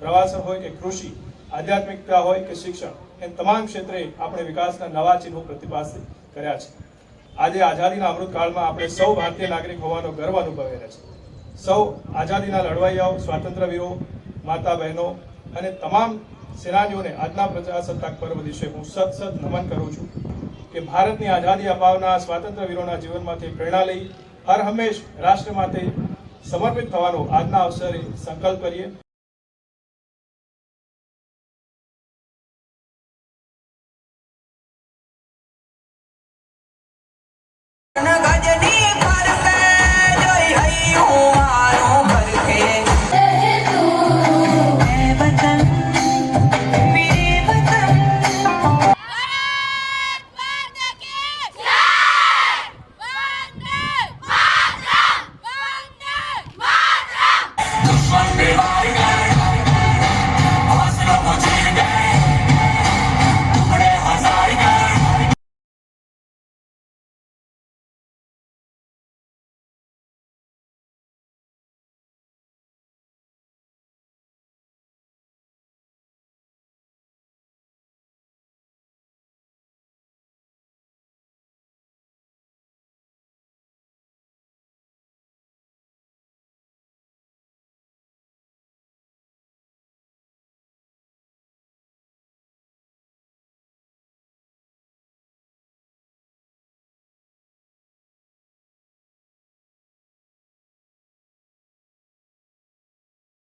પ્રવાસન હોય કે કૃષિ, આધ્યાત્મિકતા હોય કે શિક્ષણ એમ તમામ ક્ષેત્રે આપણે વિકાસના નવા ચિહ્નો પ્રતિપાદિત કર્યા છે. આજે આઝાદીના અમૃતકાળમાં આપણે સૌ ભારતીય નાગરિક હોવાનો ગર્વ અનુભવી રહ્યા છે સૌ આઝાદીના લડવૈયાઓ સ્વાતંત્ર્યવીરો માતા બહેનો અને તમામ સેનાનીઓને આજના પ્રજાસત્તાક પર્વ દિવસે હું સત સત નમન કરું છું કે ભારતની આઝાદી અપાવનાર સ્વાતંત્ર્યવીરોના જીવનમાંથી પ્રેરણા લઈ હર હંમેશ રાષ્ટ્ર માટે સમર્પિત થવાનો આજના અવસરે સંકલ્પ કરીએ. ગજની ફરકે જોઈ હૈયું